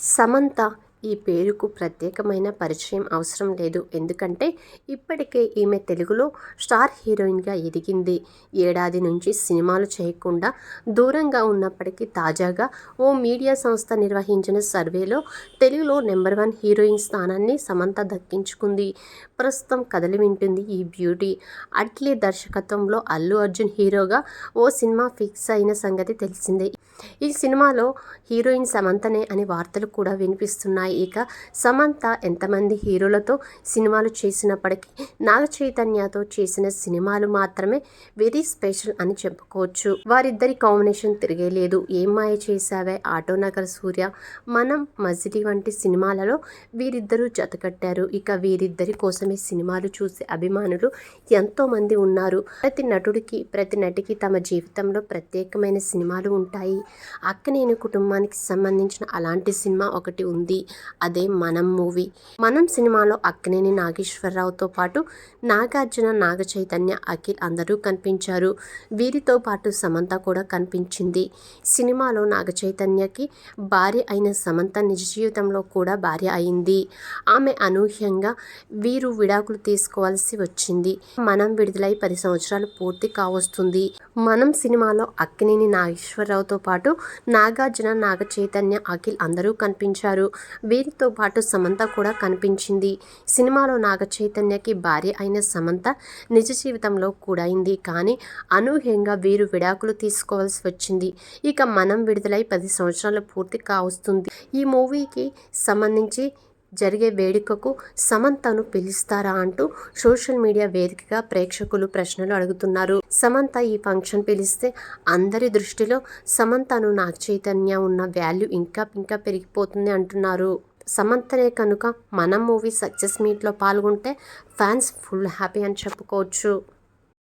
సమంత ఈ పేరుకు ప్రత్యేకమైన పరిచయం అవసరం లేదు. ఎందుకంటే ఇప్పటికే ఈమె తెలుగులో స్టార్ హీరోయిన్గా ఎదిగింది. ఏడాది నుంచి సినిమాలు చేయకుండా దూరంగా ఉన్నప్పటికీ తాజాగా ఓ మీడియా సంస్థ నిర్వహించిన సర్వేలో తెలుగులో నెంబర్ వన్ హీరోయిన్ స్థానాన్ని సమంత దక్కించుకుంది. ప్రస్తుతం కదలి వింటుంది ఈ బ్యూటీ. అట్లీ దర్శకత్వంలో అల్లు అర్జున్ హీరోగా ఓ సినిమా ఫిక్స్ అయిన సంగతి తెలిసిందే. ఈ సినిమాలో హీరోయిన్ సమంతనే అని వార్తలు కూడా వినిపిస్తున్నాయి. ఇక సమంత ఎంతమంది హీరోలతో సినిమాలు చేసినప్పటికీ నాగ చైతన్యతో చేసిన సినిమాలు మాత్రమే వెరీ స్పెషల్ అని చెప్పుకోవచ్చు. వారిద్దరి కాంబినేషన్ తిరిగేలేదు. ఏం మాయ చేశావే? ఆటోనగర్ సూర్య మనం మజిలీ వంటి సినిమాలలో వీరిద్దరూ జతకట్టారు. ఇక వీరిద్దరి కోసమే సినిమాలు చూసే అభిమానులు ఎంతోమంది ఉన్నారు. ప్రతి నటుడికి ప్రతి నటికి తమ జీవితంలో ప్రత్యేకమైన సినిమాలు ఉంటాయి. అక్కనేని కుటుంబానికి సంబంధించిన అలాంటి సినిమా ఒకటి ఉంది. అదే మనం మూవీ. మనం సినిమాలో అక్కినేని నాగేశ్వరరావుతో పాటు నాగార్జున నాగ చైతన్య అఖిల్ అందరూ కనిపించారు. వీరితో పాటు సమంత కూడా కనిపించింది. సినిమాలో నాగ చైతన్యకి భార్య అయిన సమంత నిజ జీవితంలో కూడా భార్య అయింది. ఆమె అనూహ్యంగా వీరు విడాకులు తీసుకోవాల్సి వచ్చింది. మనం విడుదలై పది సంవత్సరాలు పూర్తి కావస్తుంది. మనం సినిమాలో అక్కినేని నాగేశ్వరరావుతో పాటు నాగార్జున నాగ చైతన్య అఖిల్ అందరూ కనిపించారు. వీరితో పాటు సమంత కూడా కనిపించింది. సినిమాలో నాగ చైతన్యకి భార్య అయిన సమంత నిజ జీవితంలో కూడా అయింది. కానీ అనూహ్యంగా వీరు విడాకులు తీసుకోవాల్సి వచ్చింది. ఇక మనం విడుదలై పది సంవత్సరాలు పూర్తి కావస్తుంది. ఈ మూవీకి సంబంధించి జరిగే వేడుకకు సమంతను పిలుస్తారా అంటూ సోషల్ మీడియా వేదికగా ప్రేక్షకులు ప్రశ్నలు అడుగుతున్నారు. సమంత ఈ ఫంక్షన్ పిలిస్తే అందరి దృష్టిలో సమంతను నాగ చైతన్య ఉన్న వాల్యూ ఇంకా ఇంకా పెరిగిపోతుంది అంటున్నారు. సమంతనే కనుక మన మూవీ సక్సెస్ మీట్లో పాల్గొంటే ఫ్యాన్స్ ఫుల్ హ్యాపీ అని చెప్పుకోవచ్చు.